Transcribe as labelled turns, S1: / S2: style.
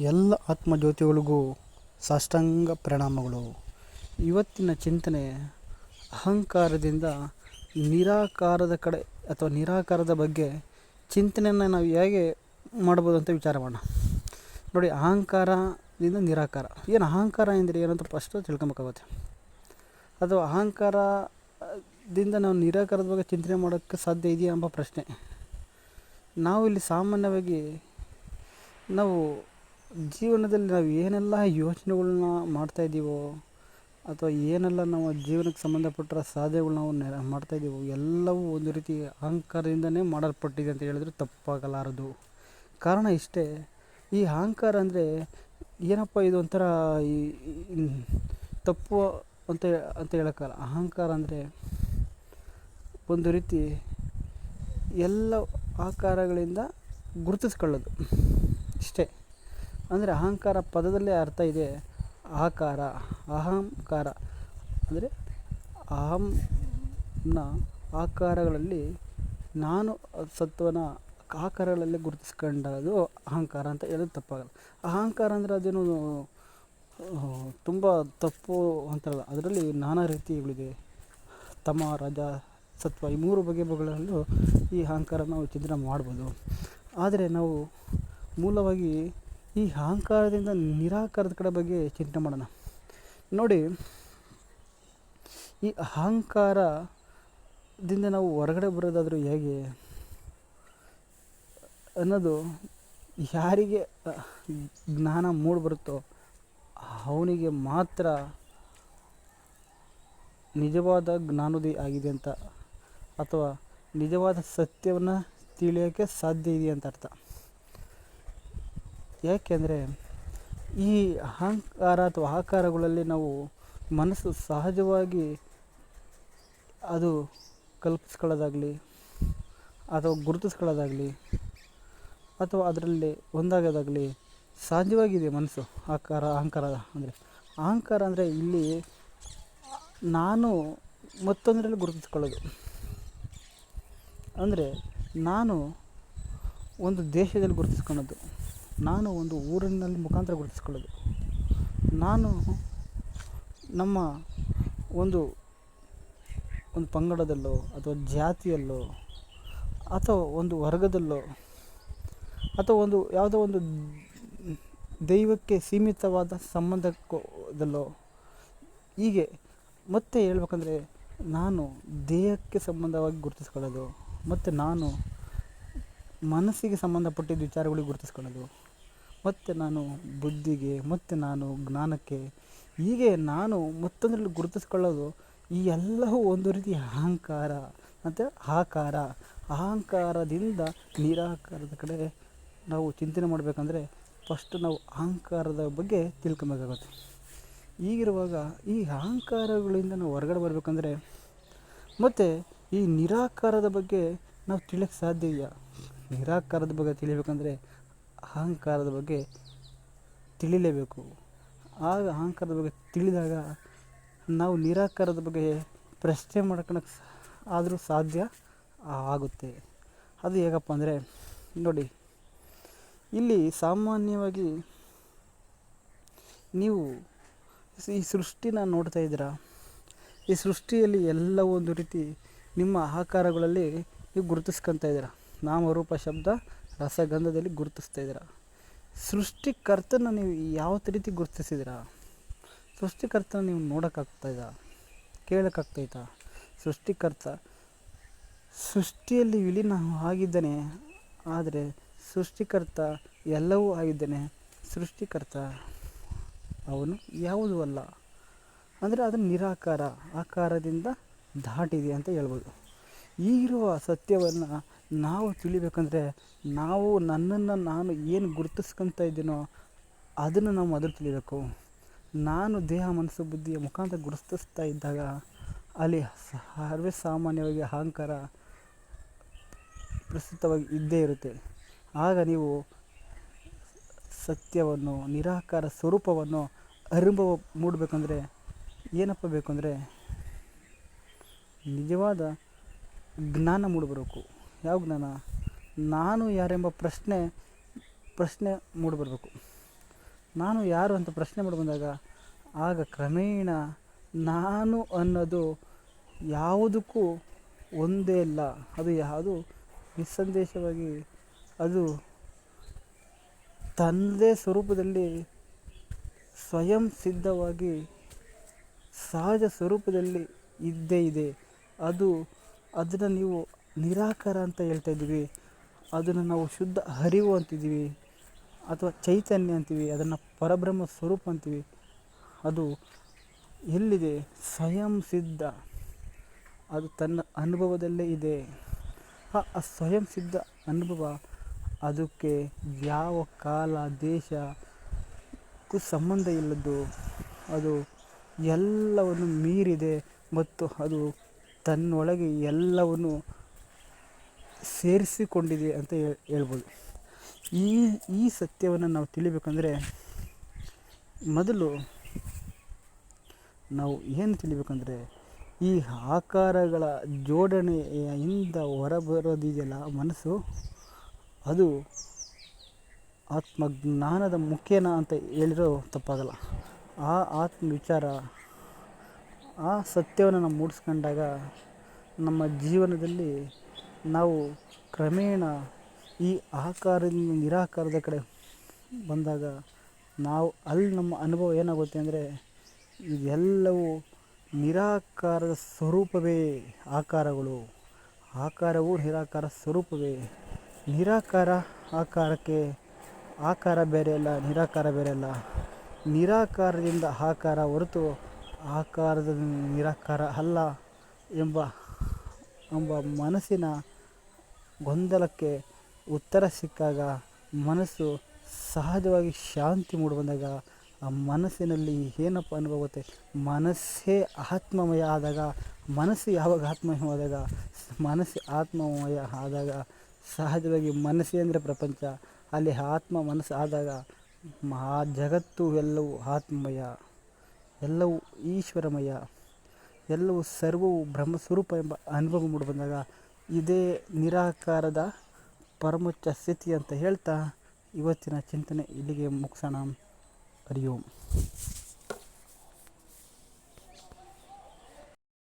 S1: ಎಲ್ಲ ಆತ್ಮಜ್ಯೋತಿಗಳಿಗೂ ಸಾಷ್ಟಾಂಗ ಪ್ರಣಾಮಗಳು. ಇವತ್ತಿನ ಚಿಂತನೆ ಅಹಂಕಾರದಿಂದ ನಿರಾಕಾರದ ಕಡೆ ಅಥವಾ ನಿರಾಕಾರದ ಬಗ್ಗೆ ಚಿಂತನೆಯನ್ನು ನಾವು ಹೇಗೆ ಮಾಡ್ಬೋದು ಅಂತ ವಿಚಾರ ಮಾಡೋಣ. ನೋಡಿ, ಅಹಂಕಾರದಿಂದ ನಿರಾಕಾರ. ಏನು ಅಹಂಕಾರ ಎಂದರೆ ಏನಂತ ಫಸ್ಟು ತಿಳ್ಕೊಬೇಕಾಗುತ್ತೆ. ಅಥವಾ ಅಹಂಕಾರದಿಂದ ನಾವು ನಿರಾಕಾರದ ಬಗ್ಗೆ ಚಿಂತನೆ ಮಾಡೋಕ್ಕೆ ಸಾಧ್ಯ ಇದೆಯಾ ಎಂಬ ಪ್ರಶ್ನೆ. ನಾವು ಇಲ್ಲಿ ಸಾಮಾನ್ಯವಾಗಿ ನಾವು ಜೀವನದಲ್ಲಿ ನಾವು ಏನೆಲ್ಲ ಯೋಚನೆಗಳ್ನ ಮಾಡ್ತಾಯಿದ್ದೀವೋ ಅಥವಾ ಏನೆಲ್ಲ ನಾವು ಜೀವನಕ್ಕೆ ಸಂಬಂಧಪಟ್ಟ ಸಾಧನೆಗಳು ನಾವು ನೆ ಮಾಡ್ತಾಯಿದ್ದೀವೋ ಎಲ್ಲವೂ ಒಂದು ರೀತಿ ಅಹಂಕಾರದಿಂದನೇ ಮಾಡಲ್ಪಟ್ಟಿದೆ ಅಂತ ಹೇಳಿದ್ರೆ ತಪ್ಪಾಗಲಾರದು. ಕಾರಣ ಇಷ್ಟೇ, ಈ ಅಹಂಕಾರ ಅಂದರೆ ಏನಪ್ಪ ಇದು ಒಂಥರ ಈ ತಪ್ಪು ಅಂತ ಅಂತ ಹೇಳೋಕ್ಕಲ್ಲ ಅಹಂಕಾರ ಅಂದರೆ ಒಂದು ರೀತಿ ಎಲ್ಲ ಆಕಾರಗಳಿಂದ ಗುರುತಿಸ್ಕೊಳ್ಳೋದು. ಇಷ್ಟೇ. ಅಂದರೆ ಅಹಂಕಾರ ಪದದಲ್ಲೇ ಅರ್ಥ ಇದೆ. ಆಕಾರ ಅಹಂಕಾರ. ಅಂದರೆ ಅಹಂನ ಆಕಾರಗಳಲ್ಲಿ ನಾನು ಸತ್ವನ ಆಕಾರಗಳಲ್ಲಿ ಗುರುತಿಸ್ಕೊಂಡದು ಅಹಂಕಾರ ಅಂತ ಹೇಳೋದು ತಪ್ಪಾಗಲ್ಲ. ಅಹಂಕಾರ ಅಂದರೆ ಅದೇನು ತುಂಬ ತಪ್ಪು ಅಂತಲ್ಲ. ಅದರಲ್ಲಿ ನಾನಾ ರೀತಿಗಳಿದೆ. ತಮ, ರಜ, ಸತ್ವ ಈ ಮೂರು ಬಗೆ ಬಗೆಗಳಲ್ಲೂ ಈ ಅಹಂಕಾರ ನಾವು ಚಿಂತನೆ ಮಾಡ್ಬೋದು. ಆದರೆ ನಾವು ಮೂಲವಾಗಿ ಈ ಅಹಂಕಾರದಿಂದ ನಿರಾಕಾರದ ಕಡೆ ಬಗ್ಗೆ ಚಿಂತನೆ ಮಾಡೋಣ. ನೋಡಿ, ಈ ಅಹಂಕಾರದಿಂದ ನಾವು ಹೊರಗಡೆ ಬರೋದಾದರೂ ಹೇಗೆ ಅನ್ನೋದು ಯಾರಿಗೆ ಜ್ಞಾನ ಮೂಡಿಬರುತ್ತೋ ಅವನಿಗೆ ಮಾತ್ರ ನಿಜವಾದ ಜ್ಞಾನೋದಯ ಆಗಿದೆ ಅಂತ, ಅಥವಾ ನಿಜವಾದ ಸತ್ಯವನ್ನು ತಿಳಿಯೋಕ್ಕೆ ಸಾಧ್ಯ ಇದೆ ಅಂತ ಅರ್ಥ. ಯಾಕೆಂದರೆ ಈ ಅಹಂಕಾರ ಅಥವಾ ಆಕಾರಗಳಲ್ಲಿ ನಾವು ಮನಸ್ಸು ಸಹಜವಾಗಿ ಅದು ಕಲ್ಪಿಸ್ಕೊಳ್ಳೋದಾಗಲಿ ಅಥವಾ ಗುರುತಿಸ್ಕೊಳ್ಳೋದಾಗಲಿ ಅಥವಾ ಅದರಲ್ಲಿ ಒಂದಾಗೋದಾಗಲಿ ಸಹಜವಾಗಿದೆ ಮನಸ್ಸು? ಆಕಾರ, ಅಹಂಕಾರ ಅಂದರೆ? ಅಹಂಕಾರ ಅಂದರೆ ಇಲ್ಲಿ ನಾನು ಮತ್ತೊಂದರಲ್ಲಿ ಗುರುತಿಸ್ಕೊಳ್ಳೋದು. ಅಂದರೆ ನಾನು ಒಂದು ದೇಶದಲ್ಲಿ ಗುರುತಿಸ್ಕೊಳ್ಳೋದು. ನಾನು ಒಂದು ಊರಿನಲ್ಲಿ ಮುಖಾಂತರ ಗುರುತಿಸ್ಕೊಳ್ಳೋದು. ನಾನು ನಮ್ಮ ಒಂದು ಒಂದು ಪಂಗಡದಲ್ಲೋ ಅಥವಾ ಜಾತಿಯಲ್ಲೋ ಅಥವಾ ಒಂದು ವರ್ಗದಲ್ಲೋ ಅಥವಾ ಒಂದು ಯಾವುದೋ ಒಂದು ದೈವಕ್ಕೆ ಸೀಮಿತವಾದ ಸಂಬಂಧಕ್ಕೋದಲ್ಲೋ ಹೀಗೆ ಮತ್ತೆ ಹೇಳ್ಬೇಕಂದ್ರೆ ನಾನು ದೇಹಕ್ಕೆ ಸಂಬಂಧವಾಗಿ ಗುರುತಿಸ್ಕೊಳ್ಳೋದು, ಮತ್ತು ನಾನು ಮನಸ್ಸಿಗೆ ಸಂಬಂಧಪಟ್ಟಿದ್ದ ವಿಚಾರಗಳಿಗೆ ಗುರುತಿಸ್ಕೊಳ್ಳೋದು. ಮತ್ತು ನಾನು ಬುದ್ಧಿಗೆ, ಮತ್ತು ನಾನು ಜ್ಞಾನಕ್ಕೆ, ಹೀಗೆ ನಾನು ಮತ್ತೊಂದರಲ್ಲಿ ಗುರುತಿಸ್ಕೊಳ್ಳೋದು ಈ ಎಲ್ಲವೂ ಒಂದು ರೀತಿಯ ಅಹಂಕಾರ, ಮತ್ತು ಆಕಾರ. ಅಹಂಕಾರದಿಂದ ನಿರಾಕಾರದ ಕಡೆ ನಾವು ಚಿಂತನೆ ಮಾಡಬೇಕಂದ್ರೆ ಫಸ್ಟ್ ನಾವು ಅಹಂಕಾರದ ಬಗ್ಗೆ ತಿಳ್ಕೊಬೇಕಾಗುತ್ತೆ. ಈಗಿರುವಾಗ ಈ ಅಹಂಕಾರಗಳಿಂದ ನಾವು ಹೊರಗಡೆ ಬರಬೇಕಂದ್ರೆ ಮತ್ತು ಈ ನಿರಾಕಾರದ ಬಗ್ಗೆ ನಾವು ತಿಳಿಯೋಕ್ಕೆ ಸಾಧ್ಯ ಇಲ್ಲ. ನಿರಾಕಾರದ ಬಗ್ಗೆ ತಿಳಿಬೇಕಂದ್ರೆ ಅಹಂಕಾರದ ಬಗ್ಗೆ ತಿಳಿಲೇಬೇಕು. ಆಗ ಅಹಂಕಾರದ ಬಗ್ಗೆ ತಿಳಿದಾಗ ನಾವು ನಿರಾಕಾರದ ಬಗ್ಗೆ ಪ್ರಶ್ನೆ ಮಾಡ್ಕೊಳಕ್ಕೆ ಆದರೂ ಸಾಧ್ಯ ಆಗುತ್ತೆ. ಅದು ಹೇಗಪ್ಪ ಅಂದರೆ, ನೋಡಿ, ಇಲ್ಲಿ ಸಾಮಾನ್ಯವಾಗಿ ನೀವು ಈ ಸೃಷ್ಟಿನ ನೋಡ್ತಾ ಇದ್ದೀರಾ? ಈ ಸೃಷ್ಟಿಯಲ್ಲಿ ಎಲ್ಲ ಒಂದು ರೀತಿ ನಿಮ್ಮ ಆಕಾರಗಳಲ್ಲಿ ನೀವು ಗುರುತಿಸ್ಕೊತಾ ಇದ್ದೀರಾ? ನಾಮರೂಪ ಶಬ್ದ ರಸಗಂಧದಲ್ಲಿ ಗುರುತಿಸ್ತಾ ಇದ್ದೀರಾ? ಸೃಷ್ಟಿಕರ್ತನ ನೀವು ಯಾವ ರೀತಿ ಗುರುತಿಸಿದ್ದೀರಾ? ಸೃಷ್ಟಿಕರ್ತನ ನೀವು ನೋಡೋಕ್ಕಾಗ್ತಾಯಿದ್ದ ಕೇಳೋಕ್ಕಾಗ್ತೈತಾ ಸೃಷ್ಟಿಕರ್ತ, ಸೃಷ್ಟಿಯಲ್ಲಿ ವಿಲೀನ ಆಗಿದ್ದಾನೆ, ಆದರೆ ಸೃಷ್ಟಿಕರ್ತ ಎಲ್ಲವೂ ಆಗಿದ್ದಾನೆ. ಸೃಷ್ಟಿಕರ್ತ ಅವನು ಯಾವುದೂ ಅಲ್ಲ. ಅಂದರೆ ಅದು ನಿರಾಕಾರ, ಆಕಾರದಿಂದ ದಾಟಿದೆ ಅಂತ ಹೇಳ್ಬೋದು. ಈಗಿರುವ ಸತ್ಯವನ್ನು ನಾವು ತಿಳಿಬೇಕಂದ್ರೆ ನಾವು ನನ್ನನ್ನು ನಾನು ಏನು ಗುರುತಿಸ್ಕೊಂತ ಇದ್ದೀನೋ ಅದನ್ನು ನಾವು ಮೊದಲು ತಿಳಿಬೇಕು. ನಾನು ದೇಹ, ಮನಸ್ಸು, ಬುದ್ಧಿಯ ಮುಖಾಂತರ ಗುರುತಿಸ್ತಾ ಇದ್ದಾಗ ಅಲ್ಲಿ ಸರ್ವೇ ಸಾಮಾನ್ಯವಾಗಿ ಅಹಂಕಾರ ಪ್ರಸ್ತುತವಾಗಿ ಇದ್ದೇ ಇರುತ್ತೆ. ಆಗ ನೀವು ಸತ್ಯವನ್ನು, ನಿರಾಕಾರ ಸ್ವರೂಪವನ್ನು ಅನುಭವ ಮೂಡಬೇಕಂದ್ರೆ ಏನಪ್ಪ ಬೇಕು ಅಂದರೆ ನಿಜವಾದ ಜ್ಞಾನ ಮೂಡಿಬರಬೇಕು ಯಾವ ಜ್ಞಾನ ನಾನು ಯಾರೆಂಬ ಪ್ರಶ್ನೆ ಪ್ರಶ್ನೆ ಮೂಡಿಬರಬೇಕು ನಾನು ಯಾರು ಅಂತ ಪ್ರಶ್ನೆ ಮಾಡಿ ಬಂದಾಗ, ಆಗ ಕ್ರಮೇಣ ನಾನು ಅನ್ನೋದು ಯಾವುದಕ್ಕೂ ಒಂದೇ ಇಲ್ಲ ಅದು ಯಾವುದು? ನಿಸ್ಸಂದೇಶವಾಗಿ ಅದು ತನ್ನದೇ ಸ್ವರೂಪದಲ್ಲಿ ಸ್ವಯಂ ಸಿದ್ಧವಾಗಿ ಸಹಜ ಸ್ವರೂಪದಲ್ಲಿ ಇದ್ದೇ ಇದೆ. ಅದು, ಅದನ್ನು ನೀವು ನಿರಾಕಾರ ಅಂತ ಹೇಳ್ತಾ ಇದ್ದೀವಿ. ಅದನ್ನು ನಾವು ಶುದ್ಧ ಹರಿವು ಅಂತಿದ್ದೀವಿ. ಅಥವಾ ಚೈತನ್ಯ ಅಂತೀವಿ ಅದನ್ನು ಪರಬ್ರಹ್ಮ ಸ್ವರೂಪ ಅಂತೀವಿ ಅದು ಎಲ್ಲಿದೆ? ಸ್ವಯಂ ಸಿದ್ಧ. ಅದು ತನ್ನ ಅನುಭವದಲ್ಲೇ ಇದೆ. ಆ ಸ್ವಯಂ ಸಿದ್ಧ ಅನುಭವ ಅದಕ್ಕೆ ಯಾವ ಕಾಲ ದೇಶಕ್ಕೂ ಸಂಬಂಧ ಇಲ್ಲದ್ದು. ಅದು ಎಲ್ಲವನ್ನು ಮೀರಿದೆ ಮತ್ತು ಅದು ತನ್ನೊಳಗೆ ಎಲ್ಲವನ್ನು ಸೇರಿಸಿಕೊಂಡಿದೆ ಅಂತ ಹೇಳ್ಬೋದು. ಈ ಈ ಸತ್ಯವನ್ನು ನಾವು ತಿಳಿಬೇಕಂದ್ರೆ ಮೊದಲು ನಾವು ಏನು ತಿಳಿಬೇಕಂದ್ರೆ ಈ ಆಕಾರಗಳ ಜೋಡಣೆಯಿಂದ ಹೊರಬರೋದಿದೆಯಲ್ಲ ಮನಸ್ಸು, ಅದು ಆತ್ಮಜ್ಞಾನದ ಮುಖೇನ ಅಂತ ಹೇಳಿರೋ ತಪ್ಪಾಗಲ್ಲ. ಆ ಆತ್ಮ ವಿಚಾರ ಆ ಸತ್ಯವನ್ನು ನಾವು ಮೂಡಿಸ್ಕೊಂಡಾಗ ನಮ್ಮ ಜೀವನದಲ್ಲಿ ನಾವು ಕ್ರಮೇಣ ಈ ಆಕಾರದಿಂದ ನಿರಾಕಾರದ ಕಡೆ ಬಂದಾಗ ನಾವು ಅಲ್ಲಿ ನಮ್ಮ ಅನುಭವ ಏನಾಗುತ್ತೆ ಅಂದರೆ ಇದೆಲ್ಲವೂ ನಿರಾಕಾರದ ಸ್ವರೂಪವೇ ಆಕಾರಗಳು. ಆಕಾರವು ನಿರಾಕಾರ ಸ್ವರೂಪವೇ. ನಿರಾಕಾರ ಆಕಾರಕ್ಕೆ ಆಕಾರ ಬೇರೆ ಅಲ್ಲ, ನಿರಾಕಾರ ಬೇರೆ ಅಲ್ಲ. ನಿರಾಕಾರದಿಂದ ಆಕಾರ ಹೊರತು ಆಕಾರದ ನಿರಾಕಾರ ಅಲ್ಲ ಎಂಬ ಎಂಬ ಮನಸ್ಸಿನ ಗೊಂದಲಕ್ಕೆ ಉತ್ತರ ಸಿಕ್ಕಾಗ ಮನಸ್ಸು ಸಹಜವಾಗಿ ಶಾಂತಿ ಮೂಡಿ ಬಂದಾಗ ಆ ಮನಸ್ಸಿನಲ್ಲಿ ಏನಪ್ಪ ಅನುಭವ ಮನಸ್ಸೇ ಆತ್ಮಮಯ ಆದಾಗ, ಮನಸ್ಸು ಯಾವಾಗ ಆತ್ಮಮಯವಾದಾಗ ಮನಸ್ಸು ಆತ್ಮಮಯ ಆದಾಗ, ಸಹಜವಾಗಿ ಮನಸ್ಸೇ ಅಂದರೆ ಪ್ರಪಂಚ, ಅಲ್ಲಿ ಆತ್ಮ ಮನಸ್ಸು ಆದಾಗ ಆ ಜಗತ್ತು ಎಲ್ಲವೂ ಆತ್ಮಮಯ, ಎಲ್ಲವೂ ಈಶ್ವರಮಯ. ಎಲ್ಲವೂ ಸರ್ವವು ಬ್ರಹ್ಮಸ್ವರೂಪ ಎಂಬ ಅನುಭವ ಮೂಡಿ ಬಂದಾಗ ಇದೇ ನಿರಾಕಾರದ ಪರಮೋಚ್ಚ ಸ್ಥಿತಿ ಅಂತ ಹೇಳ್ತಾ ಇವತ್ತಿನ ಚಿಂತನೆ ಇಲ್ಲಿಗೆ ಮುಗಿಸೋಣ. ಹರಿ ಓಂ